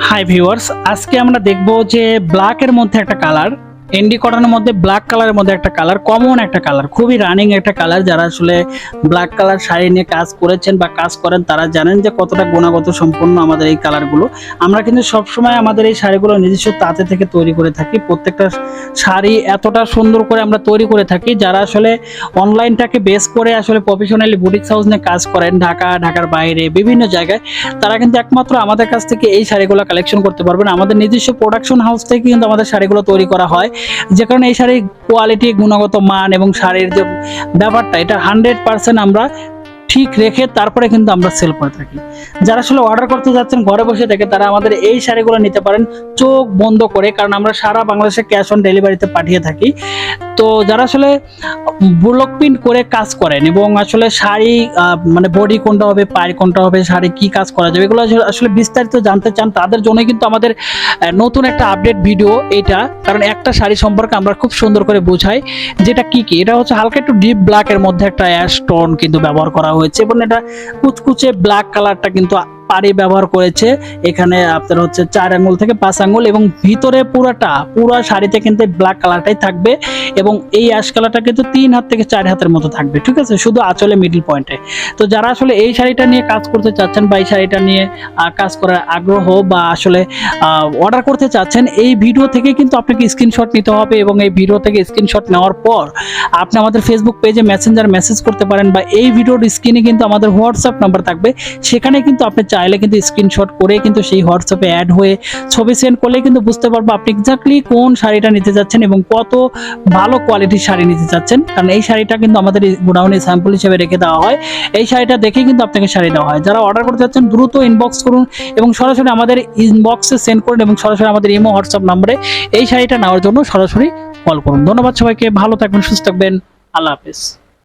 Hi viewers আজকে আমরা দেখব যে ব্ল্যাকের মধ্যে একটা কালার এন্ডি কটনের মধ্যে ব্ল্যাক কালারের মধ্যে একটা কালার কমন একটা কালার খুবই রানিং একটা কালার যারা আসলে ব্ল্যাক কালার শাড়ি নিয়ে কাজ করেছেন বা কাজ করেন, তারা জানেন যে কতটা গুণগত সম্পন্ন আমাদের এই কালারগুলো আমরা কিন্তু সবসময় আমাদের এই শাড়িগুলো নিজস্ব তাঁতে থেকে তৈরি করে থাকি। প্রত্যেকটা শাড়ি এতটা সুন্দর করে আমরা তৈরি করে থাকি, যারা আসলে অনলাইনটাকে বেস করে আসলে প্রফেশনালি বুটিক হাউস নিয়ে কাজ করেন, ঢাকা, ঢাকার বাইরে, বিভিন্ন জায়গায়, তারা কিন্তু একমাত্র আমাদের কাছ থেকে এই শাড়িগুলো কালেকশন করতে পারবেন। আমাদের নিজস্ব প্রোডাকশন হাউস থেকে কিন্তু আমাদের শাড়িগুলো তৈরি করা হয়। যে কারণে এই শাড়ির কোয়ালিটি গুণগত মান এবং শাড়ির যে ব্যাপারটা, এটা হান্ড্রেড পার্সেন্ট আমরা ঠিক রেখে তারপরে কিন্তু আমরা সেল করে থাকি। যারা আসলে অর্ডার করতে যাচ্ছেন, ঘরে বসে থেকে তারা আমাদের এই শাড়িগুলো নিতে পারেন চোখ বন্ধ করে, কারণ আমরা সারা বাংলাদেশে ক্যাশ অন ডেলিভারিতে পাঠিয়ে থাকি। তো যারা আসলে ব্লক প্রিন্ট করে কাজ করেন এবং আসলে শাড়ি মানে বডি কোনটা হবে, পায়ের কোনটা হবে, শাড়ি কি কাজ করা যাবে, এগুলো আসলে- বিস্তারিত জানতে চান, তাদের জন্য কিন্তু আমাদের নতুন একটা আপডেট ভিডিও এটা। কারণ একটা শাড়ি সম্পর্কে আমরা খুব সুন্দর করে বোঝাই, যেটা কি কি। এটা হচ্ছে হালকা একটু ডিপ ব্ল্যাকের মধ্যে একটা অ্যাশ টোন কিন্তু ব্যবহার করা হয়েছে। এবং এটা কুচকুচে ব্ল্যাক কালারটা কিন্তু পাড়ি ব্যবহার করেছে। এখানে আপনার হচ্ছে চার আঙ্গুল থেকে পাঁচ আঙ্গুল এবং ভিতরে পুরাটা, পুরো শাড়িতে কিন্তু ব্ল্যাক কালারটাই থাকবে এবং এই অ্যাশ কালারটা কিন্তু তিন হাত থেকে চার হাতের মতো থাকবে, ঠিক আছে? শুধু আঁচলে মিডল পয়েন্টে তো যারা আসলে এই শাড়িটা নিয়ে কাজ করতে চাচ্ছেন বা এই শাড়িটা নিয়ে কাজ করার আগ্রহ বা আসলে অর্ডার করতে চাচ্ছেন, এই ভিডিও থেকে কিন্তু আপনাকে স্ক্রিনশট নিতে হবে এবং এই ভিডিও থেকে স্ক্রিনশট নেওয়ার পর আপনি আমাদের ফেসবুক পেজে মেসেঞ্জার মেসেজ করতে পারেন বা এই ভিডিওর স্ক্রিনে কিন্তু আমাদের হোয়াটসঅ্যাপ নাম্বার থাকবে। সেখানে কিন্তু আপনি চাইলে কিন্তু স্ক্রিনশট করে কিন্তু সেই হোয়াটসঅ্যাপে অ্যাড হয়ে ছবি সেন্ড করলে কিন্তু বুঝতে পারব আপনি এক্স্যাক্টলি কোন শাড়িটা নিতে যাচ্ছেন এবং কত ভালো কোয়ালিটির শাড়ি নিতে চাচ্ছেন কারণ এই শাড়িটা কিন্তু আমাদের গোডাউনে স্যাম্পল হিসেবে রেখে দেওয়া হয়। এই শাড়িটা দেখেই কিন্তু আপনাকে শাড়ি দেওয়া হয়। যারা অর্ডার করতে চাচ্ছেন দ্রুত ইনবক্স করুন এবং সরাসরি আমাদের ইনবক্সে সেন্ড করুন এবং সরাসরি আমাদের ইমো হোয়াটসঅ্যাপ নম্বরে এই শাড়িটা নেওয়ার জন্য সরাসরি কল করুন। ধন্যবাদ সবাইকে। ভালো থাকবেন, সুস্থ থাকবেন। আল্লাহ হাফেজ।